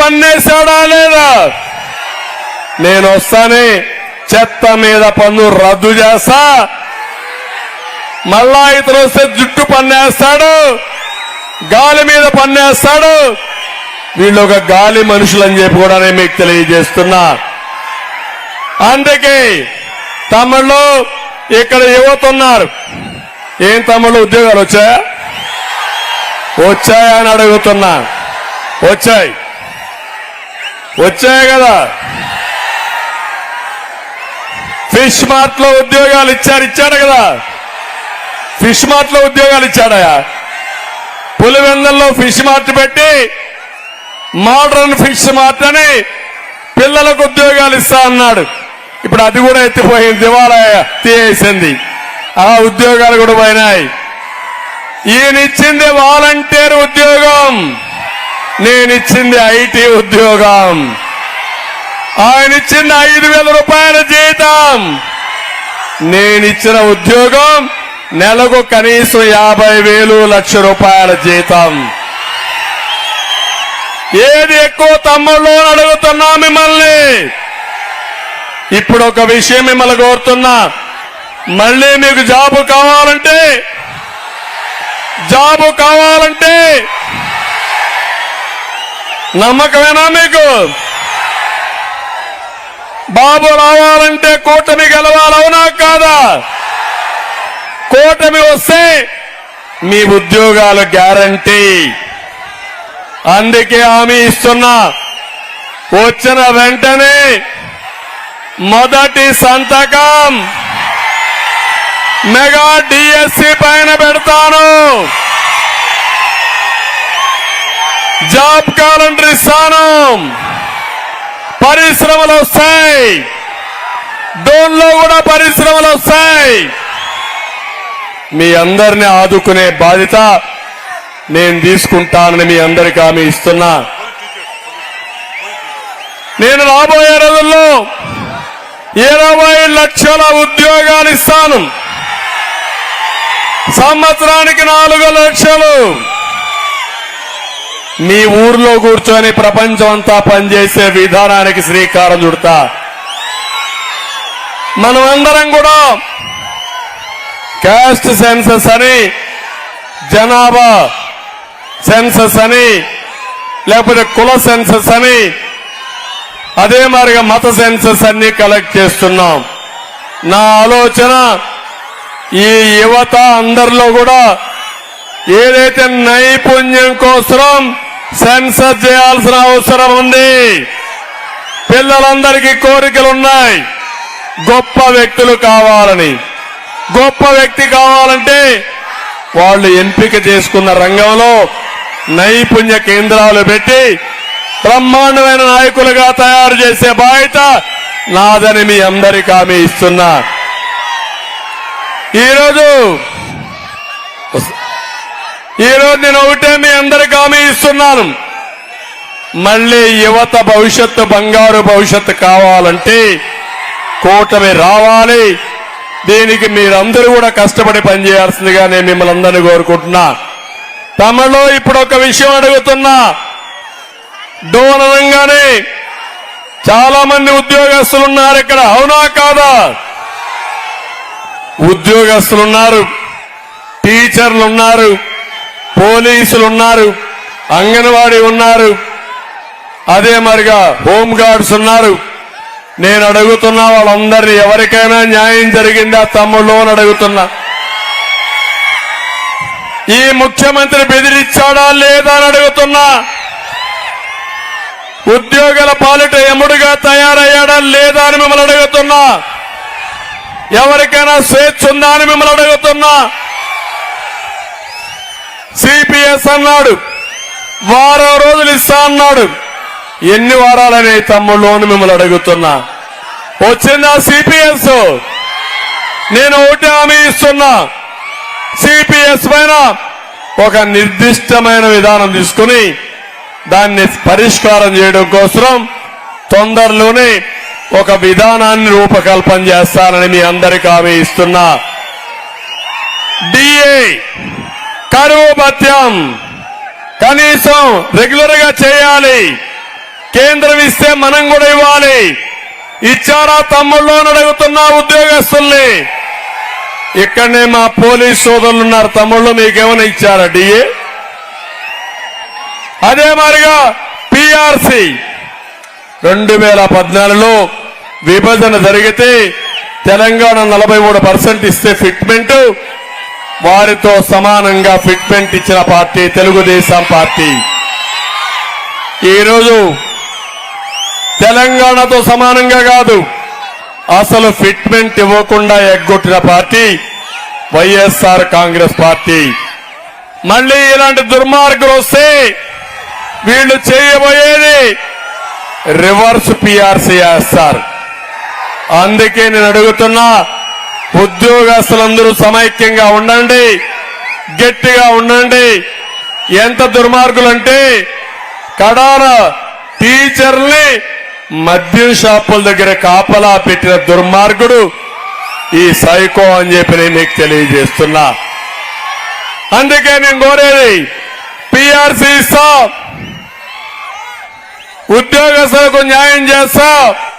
పన్నేశాడా లేదా? నేను వస్తానే చెత్త మీద పన్ను రద్దు చేస్తా. మళ్ళా ఇతను వస్తే జుట్టు పన్నేస్తాడు. గాలి మీద పన్నేస్తాడు. వీళ్ళు ఒక గాలి మనుషులని చెప్పి కూడా నేను మీకు తెలియజేస్తున్నా. అందుకే తమిళ్ళు ఇక్కడ యువత ఉన్నారు. ఏం తమిళ్ళు ఉద్యోగాలు వచ్చాయా? వచ్చాయా అని అడుగుతున్నా. వచ్చాయి. వచ్చాయి కదా. ఫిష్ మార్ట్లో ఉద్యోగాలు ఇచ్చారు ఇచ్చాడు కదా. ఫిష్ మార్ట్లో ఉద్యోగాలు ఇచ్చాడయా పులివెందల్లో ఫిష్ మార్ట్ పెట్టి మోడర్న్ ఫిష్ మార్ట్ అని పిల్లలకు ఉద్యోగాలు ఇస్తా అన్నాడు. ఇప్పుడు అది కూడా ఎత్తిపోయింది దివాలా తీసేసింది. ఆ ఉద్యోగాలు కూడా పోయినాయి. ఈయనిచ్చింది వాలంటీర్ ఉద్యోగం. నేనిచ్చింది ఐటీ ఉద్యోగం. ఆయన ఇచ్చింది ఐదు వేల రూపాయల జీతం. నేనిచ్చిన ఉద్యోగం నెలకు కనీసం యాభై వేలు లక్ష రూపాయల జీతం. ఏది ఎక్కువ తమ్ముళ్ళు అడుగుతున్నా మిమ్మల్ని. ఇప్పుడు ఒక విషయం మిమ్మల్ని కోరుతున్నా. మళ్ళీ మీకు జాబు కావాలంటే జాబు కావాలంటే నమ్మకమేనా మీకు? బాబు రావాలంటే కూటమి గెలవాలి అవునా కాదా? కూటమి వస్తే మీ ఉద్యోగాలు గ్యారంటీ. అందుకే హామీ ఇస్తున్నా. వచ్చిన వెంటనే మొదటి సంతకం. మెగా డిఎస్సి పైన పెడతాను. జాబ్ క్యాలెండర్ ఇస్తాను. పరిశ్రమలు వస్తాయి. డోన్లో కూడా పరిశ్రమలు వస్తాయి. మీ అందరిని ఆదుకునే బాధ్యత నేను తీసుకుంటానని మీ అందరికీ హామీ ఇస్తున్నా. నేను రాబోయే రోజుల్లో ఇరవై లక్షల ఉద్యోగాలు ఇస్తాను. సంవత్సరానికి నాలుగు లక్షలు. మీ ఊర్లో కూర్చొని ప్రపంచం అంతా పనిచేసే విధానానికి శ్రీకారం చుడతా. మనమందరం కూడా క్యాస్ట్ సెన్సస్ అని జనాభా సెన్సస్ అని లేకపోతే కుల సెన్సస్ అని అదే మాదిరిగా మత సెన్సస్ అన్ని కలెక్ట్ చేస్తున్నాం. నా ఆలోచన ఈ యువత అందరిలో కూడా ఏదైతే నైపుణ్యం కోసం సెన్సస్ చేయాల్సిన అవసరం ఉంది. పిల్లలందరికీ కోరికలు ఉన్నాయి గొప్ప వ్యక్తులు కావాలని. గొప్ప వ్యక్తి కావాలంటే వాళ్ళు ఎంపిక చేసుకున్న రంగంలో నైపుణ్య కేంద్రాలు పెట్టి బ్రహ్మాండమైన నాయకులుగా తయారు చేసే బాధ్యత నాదని మీ అందరికీ హామీ ఇస్తున్నా. ఈరోజు ఈరోజు నేను ఒకటే మీ అందరికి హామీ ఇస్తున్నాను. మళ్ళీ యువత భవిష్యత్తు బంగారు భవిష్యత్తు కావాలంటే కూటమి రావాలి. దీనికి మీరందరూ కూడా కష్టపడి పనిచేయాల్సిందిగా నేను మిమ్మల్ని అందరినీ కోరుకుంటున్నా. తమలో ఇప్పుడు ఒక విషయం అడుగుతున్నా. డోన్ చాలా మంది ఉద్యోగస్తులు ఉన్నారు ఇక్కడ. అవునా కాదా? ఉద్యోగస్తులు ఉన్నారు టీచర్లు ఉన్నారు పోలీసులు ఉన్నారు అంగన్వాడీ ఉన్నారు. అదే మరిగా హోంగార్డ్స్ ఉన్నారు. నేను అడుగుతున్నా వాళ్ళందరినీ ఎవరికైనా న్యాయం జరిగిందా తమ్ముళ్ళు అని అడుగుతున్నా. ఈ ముఖ్యమంత్రి బెదిరిచ్చాడా లేదా అని అడుగుతున్నా. ఉద్యోగుల పాలిట ఎముడుగా తయారయ్యాడా లేదా అని మిమ్మల్ని అడుగుతున్నా. ఎవరికైనా స్వేచ్ఛ ఉందా అని మిమ్మల్ని అడుగుతున్నా. సిపిఎస్ అన్నాడు. వారం రోజులు ఇస్తా అన్నాడు. ఎన్ని వారాలని తమ్ముళ్ళు అని మిమ్మల్ని అడుగుతున్నా. వచ్చిందా సిపిఎస్? నేను ఒకటి హామీ ఇస్తున్నా. సిపిఎస్ పైన ఒక నిర్దిష్టమైన విధానం తీసుకుని దాన్ని పరిష్కారం చేయడం కోసం తొందరలోనే ఒక విధానాన్ని రూపకల్పన చేస్తానని మీ అందరికీ హామీ ఇస్తున్నా. డిఏ కరువు భత్యం కనీసం రెగ్యులర్గా చేయాలి. కేంద్రం ఇస్తే మనం కూడా ఇవ్వాలి. ఇచ్చారా తమ్ముళ్ళు అని అడుగుతున్నా ఉద్యోగస్తుల్ని. ఇక్కడనే మా పోలీస్ సోదరులు ఉన్నారు తమ్ముళ్ళు మీకేమైనా ఇచ్చారా డిఏ అదే మాదిరిగా పిఆర్సి రెండు వేల పద్నాలుగులో విభజన జరిగితే తెలంగాణ నలభై మూడు పర్సెంట్ ఇస్తే ఫిట్మెంట్ వారితో సమానంగా ఫిట్మెంట్ ఇచ్చిన పార్టీ తెలుగుదేశం పార్టీ. ఈరోజు తెలంగాణతో సమానంగా కాదు అసలు ఫిట్మెంట్ ఇవ్వకుండా ఎగ్గొట్టిన పార్టీ వైఎస్ఆర్ కాంగ్రెస్ పార్టీ. మళ్ళీ ఇలాంటి దుర్మార్గులు వస్తే వీళ్ళు చేయబోయేది రివర్స్ పిఆర్సీ వేస్తారు అందుకే నేను అడుగుతున్నా ఉద్యోగస్తులందరూ సమైక్యంగా ఉండండి. గట్టిగా ఉండండి. ఎంత దుర్మార్గులంటే కడార టీచర్ని మద్యం షాపుల దగ్గర కాపలా పెట్టిన దుర్మార్గుడు ఈ సైకో అని చెప్పి నేను మీకు తెలియజేస్తున్నా. అందుకే నేను కోరేది పిఆర్సీ ఇస్తా ఉద్యోగస్తులకు న్యాయం చేస్తా.